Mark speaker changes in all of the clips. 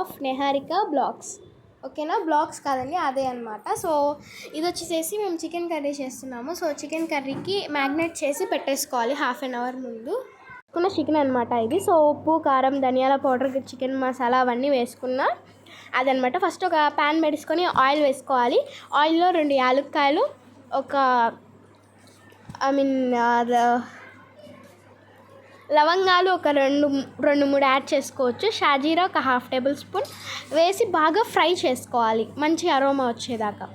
Speaker 1: Of Neharika blogs ఓకేనా? Blogs కాదండి అదే అనమాట సో ఇది వచ్చేసేసి మేము చికెన్ కర్రీ చేస్తున్నాము. సో చికెన్ కర్రీకి మ్యాగ్నేట్ చేసి పెట్టేసుకోవాలి హాఫ్ అన్ అవర్ ముందు. వేసుకున్న చికెన్ అనమాట ఇది. సో ఉప్పు కారం ధనియాల పౌడర్ చికెన్ మసాలా అవన్నీ వేసుకున్న అదనమాట ఫస్ట్ ఒక ప్యాన్ పెట్టుకొని ఆయిల్ వేసుకోవాలి. ఆయిల్లో రెండు యాలక్కాయలు ఒక ఐ మీన్ లవంగాలు ఒక రెండు రెండు మూడు యాడ్ చేసుకోవచ్చు. షాజీరా ఒక హాఫ్ టేబుల్ స్పూన్. వేసి బాగా ఫ్రై చేసుకోవాలి. మంచి అరోమా వచ్చేదాకా.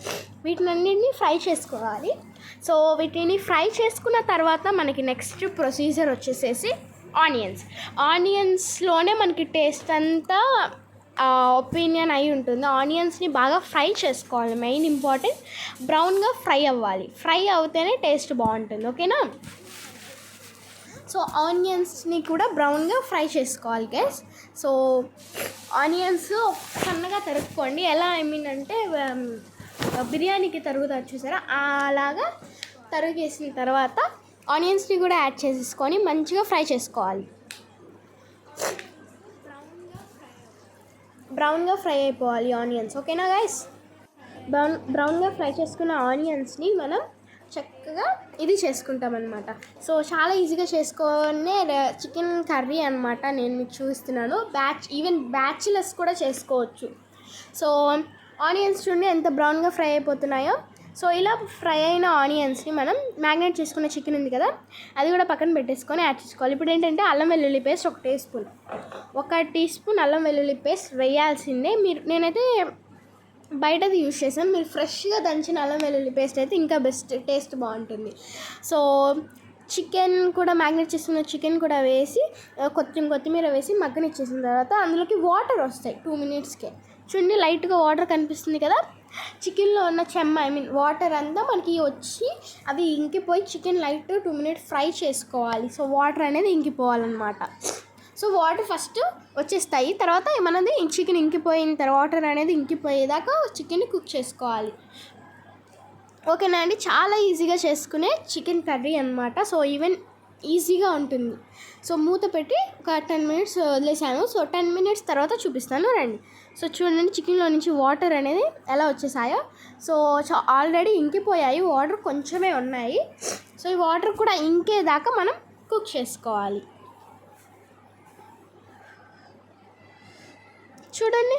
Speaker 1: వీటినన్నింటినీ ఫ్రై చేసుకోవాలి. సో వీటిని ఫ్రై చేసుకున్న తర్వాత మనకి నెక్స్ట్ ప్రొసీజర్ వచ్చేసేసి ఆనియన్స్. ఆనియన్స్లోనే మనకి టేస్ట్ అంతా ఒపీనియన్ అయి ఉంటుంది. ఆనియన్స్ని బాగా ఫ్రై చేసుకోవాలి. మెయిన్ ఇంపార్టెంట్ బ్రౌన్గా ఫ్రై అవ్వాలి. ఫ్రై అవుతేనే టేస్ట్ బాగుంటుంది. ఓకేనా? సో ఆనియన్స్ని కూడా బ్రౌన్గా ఫ్రై చేసుకోవాలి గైస్ సో ఆనియన్స్ సన్నగా తరుక్కోండి. ఎలా ఐ మీన్ అంటే బిర్యానీకి తరుగుతారు చూసారా? అలాగా తరుగేసిన తర్వాత ఆనియన్స్ని కూడా యాడ్ చేసేసుకొని మంచిగా ఫ్రై చేసుకోవాలి. బ్రౌన్గా ఫ్రై అయిపోవాలి ఆనియన్స్. ఓకేనా గైస్ బ్రౌన్ బ్రౌన్గా ఫ్రై చేసుకున్న ఆనియన్స్ని మనం చక్కగా ఇది చేసుకుంటాం అనమాట సో చాలా ఈజీగా చేసుకునే చికెన్ కర్రీ అనమాట నేను మీకు చూపిస్తున్నాను. బ్యాచ్ ఈవెన్ బ్యాచిలర్స్ కూడా చేసుకోవచ్చు. సో ఆనియన్స్ చూడండి ఎంత బ్రౌన్గా ఫ్రై అయిపోతున్నాయో. సో ఇలా ఫ్రై అయిన ఆనియన్స్ని మనం మ్యాగ్నేట్ చేసుకున్న చికెన్ ఉంది కదా అది కూడా పక్కన పెట్టేసుకొని యాడ్ చేసుకోవాలి. ఇప్పుడు ఏంటంటే అల్లం వెల్లుల్లి పేస్ట్ ఒక టీ స్పూన్. ఒక టీ స్పూన్ అల్లం వెల్లుల్లి పేస్ట్ వేయాల్సిందే. మీరు నేనైతే బయటది యూజ్ చేసాం మీరు ఫ్రెష్గా దంచిన అల్లం వెల్లుల్లి పేస్ట్ అయితే ఇంకా బెస్ట్ టేస్ట్ బాగుంటుంది. సో చికెన్ కూడా మ్యాగ్నెట్ చేసుకున్న చికెన్ కూడా వేసి కొత్తిమీర కొత్తిమీర వేసి మగ్గనిచ్చేసిన తర్వాత అందులోకి వాటర్ వస్తాయి టూ మినిట్స్కే. చూడండి లైట్గా వాటర్ కనిపిస్తుంది కదా? చికెన్లో ఉన్న చెమ్మ ఐ మీన్ వాటర్ అంతా మనకి వచ్చి అవి ఇంకిపోయి chicken light two minutes fry చేసుకోవాలి. సో వాటర్ అనేది ఇంకిపోవాలన్నమాట. సో వాటర్ ఫస్ట్ వచ్చేస్తాయి. తర్వాత మనది చికెన్ ఇంకిపోయిన తర్వాత వాటర్ అనేది ఇంకిపోయేదాకా చికెన్ కుక్ చేసుకోవాలి. ఓకేనా అండి? చాలా ఈజీగా చేసుకునే చికెన్ కర్రీ అనమాట సో ఈవెన్ ఈజీగా ఉంటుంది. సో మూత పెట్టి ఒక టెన్ మినిట్స్ వదిలేసాను. సో టెన్ మినిట్స్ తర్వాత చూపిస్తాను రండి. సో చూడండి చికెన్లో నుంచి వాటర్ అనేది ఎలా వచ్చేసాయో. సో ఆల్రెడీ ఇంకిపోయాయి. వాటర్ కొంచెమే ఉన్నాయి. సో ఈ వాటర్ కూడా ఇంకేదాకా మనం కుక్ చేసుకోవాలి. చూడండి.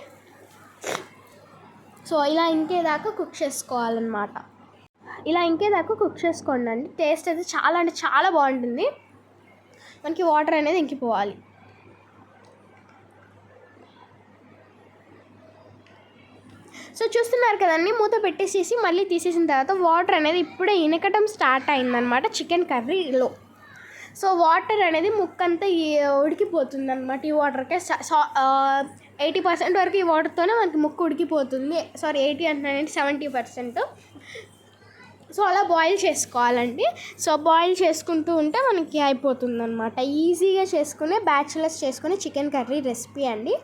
Speaker 1: సో ఇలా ఇంకేదాకా కుక్ చేసుకోవాలన్నమాట. ఇలా ఇంకేదాకా కుక్ చేసుకోండి అండి. టేస్ట్ అయితే చాలా అంటే చాలా బాగుంటుంది. మనకి వాటర్ అనేది ఇంకిపోవాలి. సో చూస్తున్నారు కదండి మూత పెట్టేసేసి మళ్ళీ తీసేసిన తర్వాత వాటర్ అనేది ఇప్పుడే ఇనకటం స్టార్ట్ అయిందనమాట చికెన్ కర్రీలో సో వాటర్ అనేది ముక్కంతా ఉడికిపోతుంది అనమాట ఈ వాటర్కే ఎయిటీ పర్సెంట్ వరకు ఈ వాటర్తోనే మనకి ముక్కు ఉడికిపోతుంది. సారీ ఎయిటీ అంటే సెవెంటీ పర్సెంట్. సో అలా బాయిల్ చేసుకోవాలండి. సో బాయిల్ చేసుకుంటూ ఉంటే మనకి అయిపోతుంది అనమాట ఈజీగా చేసుకునే బ్యాచులర్స్ చేసుకునే చికెన్ కర్రీ రెసిపీ అండి.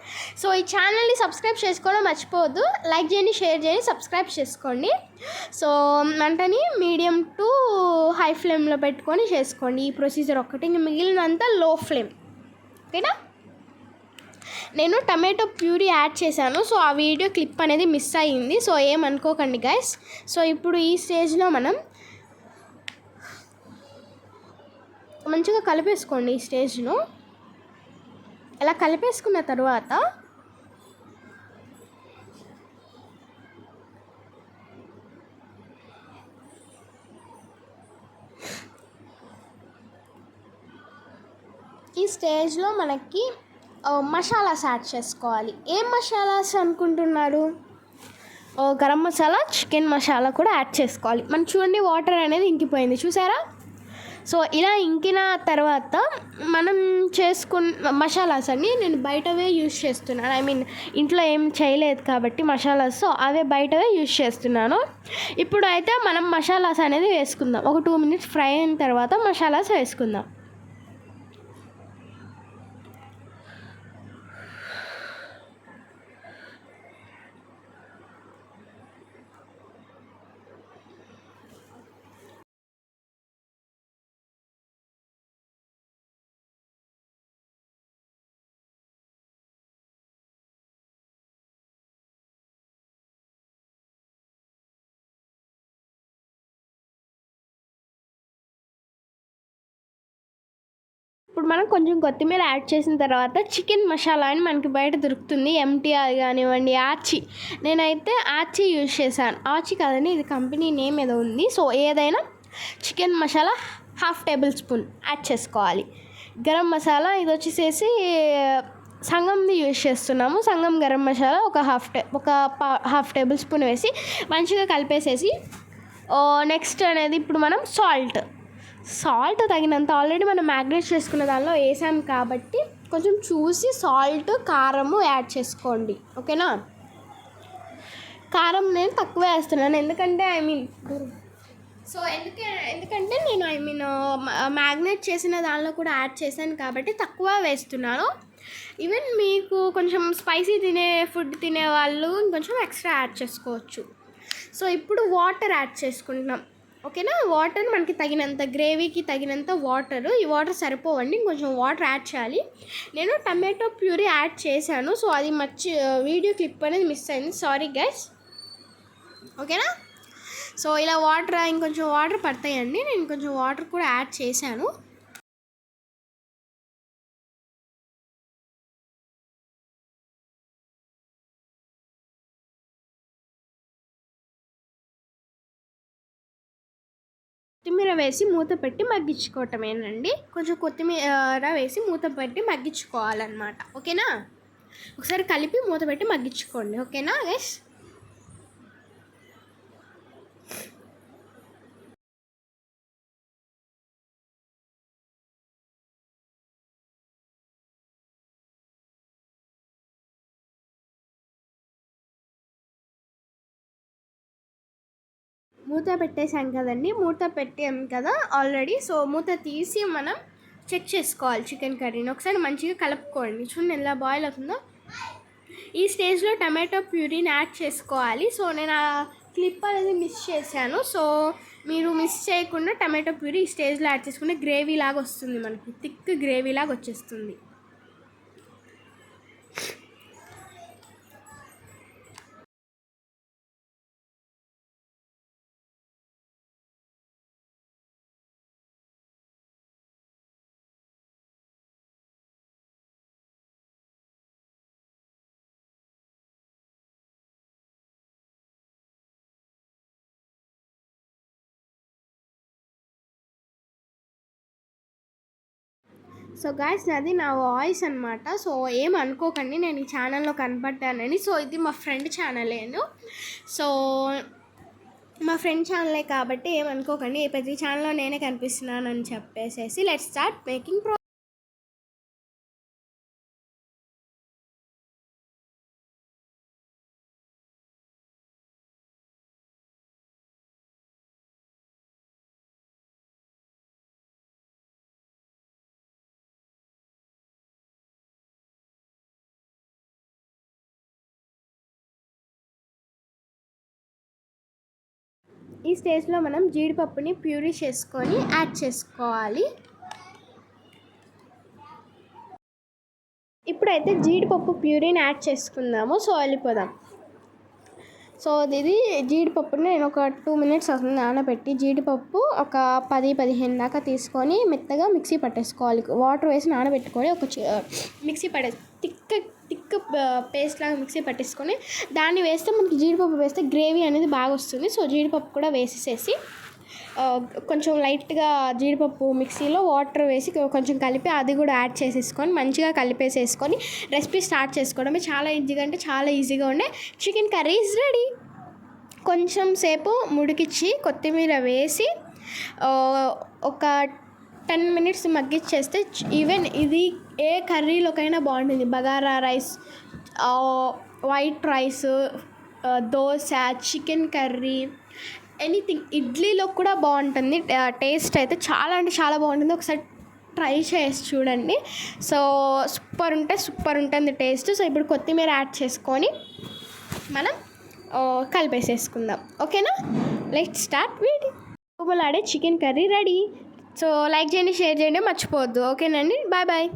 Speaker 1: సో ఈ ఛానల్ని సబ్స్క్రైబ్ చేసుకోవడం మర్చిపోవద్దు. లైక్ చేయండి షేర్ చేయండి సబ్స్క్రైబ్ చేసుకోండి. సో మంటని మీడియం టు హై ఫ్లేమ్లో పెట్టుకొని చేసుకోండి. ఈ ప్రొసీజర్ ఒక్కటి మిగిలినంత లో ఫ్లేమ్ ఓకేనా? నేను టమాటో ప్యూరీ యాడ్ చేశాను. సో ఆ వీడియో క్లిప్ అనేది మిస్ అయ్యింది. సో ఏమనుకోకండి గైస్ సో ఇప్పుడు ఈ స్టేజ్లో మనం మంచిగా కలిపేసుకోండి ఈ స్టేజ్ను ఇలా కలిపేసుకున్న తర్వాత ఈ స్టేజ్లో మనకి మసాలాస్ యాడ్ చేసుకోవాలి. ఏం మసాలాస్ అనుకుంటున్నారు? గరం మసాలా చికెన్ మసాలా కూడా యాడ్ చేసుకోవాలి. మనం చూడండి వాటర్ అనేది ఇంకిపోయింది. చూసారా? సో ఇలా ఇంకిన తర్వాత మనం చేసుకున్న మసాలాస్ అన్ని నేను బయటవే యూజ్ చేస్తున్నాను. ఐ మీన్ ఇంట్లో ఏం చేయలేదు కాబట్టి మసాలాస్ సో అవే బయటవే యూజ్ చేస్తున్నాను. ఇప్పుడు అయితే మనం మసాలాస్ అనేది వేసుకుందాం. ఒక టూ మినిట్స్ ఫ్రై అయిన తర్వాత మసాలాస్ వేసుకుందాం. ఇప్పుడు మనం కొంచెం కొత్తిమీర యాడ్ చేసిన తర్వాత చికెన్ మసాలా అని మనకి బయట దొరుకుతుంది. ఎంటీఆర్ కానివ్వండి ఆచి. నేనైతే ఆచి యూజ్ చేశాను. ఆచి కాదని ఇది కంపెనీ నేమ్ ఏదో ఉంది. సో ఏదైనా chicken masala half tablespoon add చేసుకోవాలి. గరం మసాలా ఇది వచ్చేసేసి సంగంది యూజ్ చేస్తున్నాము. సంగం గరం మసాలా ఒక హాఫ్ టే ఒక హాఫ్ టేబుల్ స్పూన్ వేసి మంచిగా కలిపేసేసి నెక్స్ట్ అనేది ఇప్పుడు మనం సాల్ట్ సాల్ట్ తగినంత. ఆల్రెడీ మనం మ్యాగ్నేట్ చేసుకున్న దానిలో వేసాం కాబట్టి కొంచెం చూసి సాల్ట్ కారము యాడ్ చేసుకోండి. ఓకేనా? కారం నేను తక్కువ వేస్తున్నాను. ఎందుకంటే ఐ మీన్ సో ఎందుకే ఎందుకంటే నేను ఐ మీన్ మ్యాగ్నేట్ చేసిన దానిలో కూడా యాడ్ చేశాను కాబట్టి తక్కువ వేస్తున్నాను. ఈవెన్ మీకు కొంచెం స్పైసీ తినే ఫుడ్ తినే వాళ్ళు ఇంకొంచెం ఎక్స్ట్రా యాడ్ చేసుకోవచ్చు. సో ఇప్పుడు వాటర్ యాడ్ చేసుకుంటున్నాం. ఓకేనా? వాటర్ మనకి తగినంత గ్రేవీకి తగినంత వాటర్. ఈ వాటర్ సరిపోవండి. ఇంకొంచెం వాటర్ యాడ్ చేయాలి. నేను టమాటో ప్యూరీ యాడ్ చేశాను. సో అది మర్చి వీడియో క్లిప్ అనేది మిస్ అయింది. Sorry guys. ఓకేనా? సో ఇలా వాటర్ ఇంకొంచెం వాటర్ పడతాయండి. నేను కొంచెం వాటర్ కూడా యాడ్ చేశాను. కొత్తిమీర వేసి మూత పెట్టి మగ్గించుకోవటమేనండి. కొంచెం కొత్తిమీర వేసి మూత పెట్టి మగ్గించుకోవాలన్నమాట. ఓకేనా? ఒకసారి కలిపి మూత పెట్టి మగ్గించుకోండి. ఓకేనా ఎస్ మూత పెట్టేసాం కదండి. మూత పెట్టాం కదా ఆల్రెడీ. సో మూత తీసి మనం చెక్ చేసుకోవాలి చికెన్ కర్రీని. ఒకసారి మంచిగా కలుపుకోండి. చూడండి ఎలా బాయిల్ అవుతుందో. ఈ స్టేజ్లో టమాటో ప్యూరీని యాడ్ చేసుకోవాలి. సో నేను ఆ క్లిప్ అనేది మిస్ చేశాను. సో మీరు మిస్ చేయకుండా టమాటో ప్యూరీ ఈ స్టేజ్లో యాడ్ చేసుకుంటే గ్రేవీ లాగా వస్తుంది మనకి. థిక్ గ్రేవీ లాగా వచ్చేస్తుంది. సో గాయస్ అది నా వాయిస్ అనమాట సో ఏం అనుకోకండి నేను ఈ ఛానల్లో కనపడ్డానని. సో ఇది మా ఫ్రెండ్ ఛానలేను సో మా ఫ్రెండ్ ఛానలే కాబట్టి ఏమనుకోకండి ప్రతి ఛానల్లో నేనే కనిపిస్తున్నానని చెప్పేసేసి లెట్ స్టార్ట్ మేకింగ్ ప్రో ఈ స్టేజ్లో మనం జీడిపప్పుని ప్యూరీ చేసుకొని యాడ్ చేసుకోవాలి. ఇప్పుడైతే జీడిపప్పు ప్యూరీని యాడ్ చేసుకుందాము. సో వెళ్ళిపోదాం. సో ఇది జీడిపప్పుని నేను ఒక టూ మినిట్స్ అవుతుంది నానబెట్టి జీడిపప్పు ఒక పది పదిహేను దాకా తీసుకొని మెత్తగా మిక్సీ పట్టేసుకోవాలి. వాటర్ వేసి నానబెట్టుకొని ఒక మిక్సీ పట్టే తిక్క టిక్ పేస్ట్ లాగా మిక్సీ పట్టేసుకొని దాన్ని వేస్తే మనకి జీడిపప్పు వేస్తే గ్రేవీ అనేది బాగా వస్తుంది. సో జీడిపప్పు కూడా వేసేసేసి కొంచెం లైట్గా జీడిపప్పు మిక్సీలో వాటర్ వేసి కొంచెం కలిపి అది కూడా యాడ్ చేసేసుకొని మంచిగా కలిపేసేసుకొని రెసిపీ స్టార్ట్ చేసుకోవడమే చాలా ఈజీగా అంటే చాలా ఈజీగా ఉండే. Chicken curry is ready. కొంచెం సేపు ముడికిచ్చి కొత్తిమీర వేసి ఒక టెన్ మినిట్స్ మగ్గిచ్చేస్తే ఈవెన్ ఇది ఏ కర్రీలోకైనా బాగుంటుంది. Bagara rice white rice dosa chicken curry anything. ఇడ్లీలో కూడా బాగుంటుంది. టేస్ట్ అయితే చాలా అంటే చాలా బాగుంటుంది. ఒకసారి ట్రై చేసి చూడండి. సో సూపర్ ఉంటే సూపర్ ఉంటుంది టేస్ట్. సో ఇప్పుడు కొత్తిమీర యాడ్ చేసుకొని మనం కలిపేసేసుకుందాం. ఓకేనా? లెట్ స్టార్ట్ వీడి ఆడే chicken curry ready. So like చేయండి షేర్ చేయండి మర్చిపోవద్దు. ఓకేనండి? Bye bye.